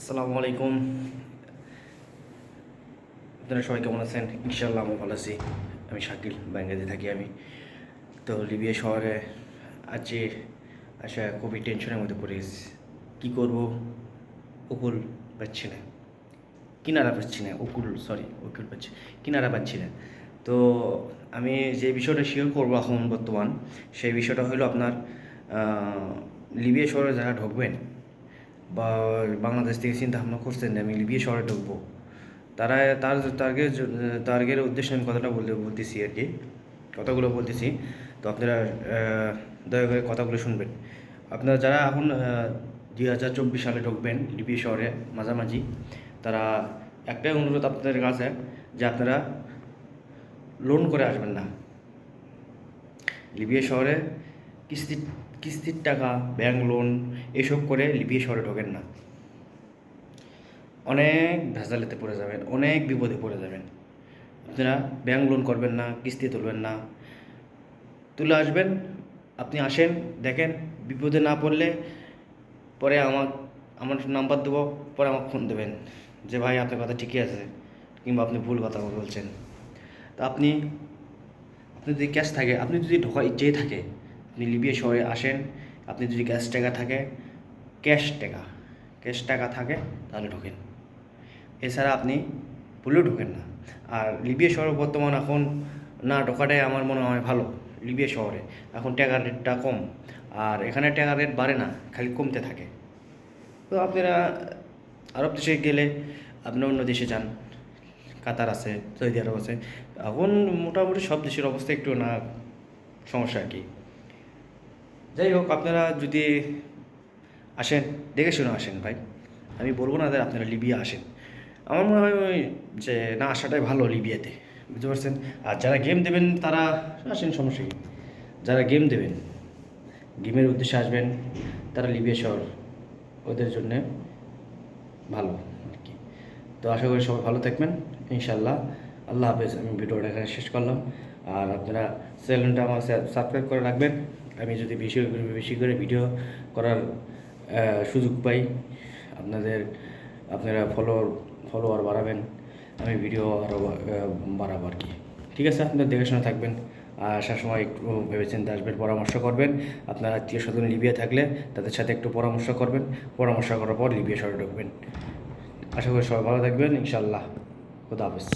আসসালামু আলাইকুম। আপনারা সবাই কেমন আছেন? ইনশাল্লাহ আমি ভালো আছি। আমি শাকিল ব্যাঙ্গাতে থাকি আমি। তো লিবিয়া শহরে আজকে আসা খুবই টেনশনের মধ্যে পড়ে গেছি। কী করব? উকুল পাচ্ছি না। কিনারা পাচ্ছি না। উকুল সরি উকুল পাচ্ছি কিনারা পাচ্ছি না। তো আমি যে বিষয়টা শেয়ার করব এখন বর্তমান, সেই বিষয়টা হলো আপনার লিবিয়া শহরে যারা ঢুকবেন বা বাংলাদেশ থেকে চিন্তা ভাবনা করছেন যে আমি লিবিয়া শহরে ঢুকবো। তারা তার টার্গেট টার্গের উদ্দেশ্যে আমি কথাটা বলতে, বলতেছি আর কি, কথাগুলো বলতেছি। তো আপনারা দয়া করে কথাগুলো শুনবেন। আপনারা যারা এখন দুই হাজার চব্বিশ সালে ঢুকবেন লিবিয়া শহরে মাঝামাঝি, তারা একটাই অনুরোধ আপনাদের কাছে যে আপনারা লোন করে আসবেন না। লিবিয়া শহরে কিস্তির কিস্তির টাকা ব্যাংক লোন এসব করে লিবিয়া শহরে ঢোকেন না। অনেক ভেজালেতে পড়ে যাবেন, অনেক বিপদে পড়ে যাবেন। আপনারা ব্যাংক লোন করবেন না, কিস্তি তুলবেন না। তুলে আসবেন, আপনি আসেন, দেখেন, বিপদে না পড়লে পরে আমার আমার নাম্বার দেবো, পরে আমাকে ফোন দেবেন যে, ভাই, আপনার কথা ঠিকই আছে। কিংবা আপনি ভুল কথা বলছেন। তা আপনি আপনি যদি ক্যাশ থাকে, আপনি যদি ঢোকার ইচ্ছেই থাকে আপনি লিবিয়া শহরে আসেন, আপনি যদি ক্যাশ টাকা থাকে, ক্যাশ টাকা ক্যাশ টাকা থাকে, তাহলে ঢোকেন। এছাড়া আপনি ভুলেও ঢোকেন না। আর লিবিয়া শহরে বর্তমান এখন না ঢোকাটাই আমার মনে হয় ভালো, লিবিয়া শহরে। এখন টাকার রেটটা কম, আর এখানে টাকার রেট বাড়ে না, খালি কমতে থাকে। তো আপনারা আরব দেশে গেলে আপনি অন্য দেশে যান, কাতার আছে, সৌদি আরব আছে। এখন মোটামুটি সব দেশের অবস্থা একটু না, সমস্যা আর কি। যাই হোক, আপনারা যদি আসেন, দেখে শুনে আসেন ভাই। আমি বলব না যে আপনারা লিবিয়া আসেন। আমার মনে হয় ওই যে না, আসাটাই ভালো লিবিয়াতে, বুঝতে পারছেন? আর যারা গেম দেবেন, তারা আসেন, সমস্যা কি? যারা গেম দেবেন গেমের উদ্দেশ্যে আসবেন, তারা লিবিয়া শহর, ওদের জন্যে ভালো আর কি। তো আশা করি সবাই ভালো থাকবেন ইনশাল্লাহ আল্লাহ হাফেজ, আমি ভিডিওটা এখানে শেষ করলাম। আর আপনারা চ্যানেলটা আমার সাবস্ক্রাইব করে রাখবেন। আমি যদি বেশি বেশি করে ভিডিও করার সুযোগ পাই, আপনাদের, আপনারা ফলোয়ার ফলোয়ার বাড়াবেন, আমি ভিডিও আরও বাড়াবো আর কি। ঠিক আছে আপনারা দেখাশোনা থাকবেন, আর আসার সময় একটু ভেবেচিন্তে আসবেন, পরামর্শ করবেন। আপনার আত্মীয় স্বজন লিবিয়া থাকলে তাদের সাথে একটু পরামর্শ করবেন, পরামর্শ করার পর লিবিয়া শহরে ঢুকবেন। আশা করি সবাই ভালো থাকবেন ইনশাল্লাহ খুদা হাফেজ।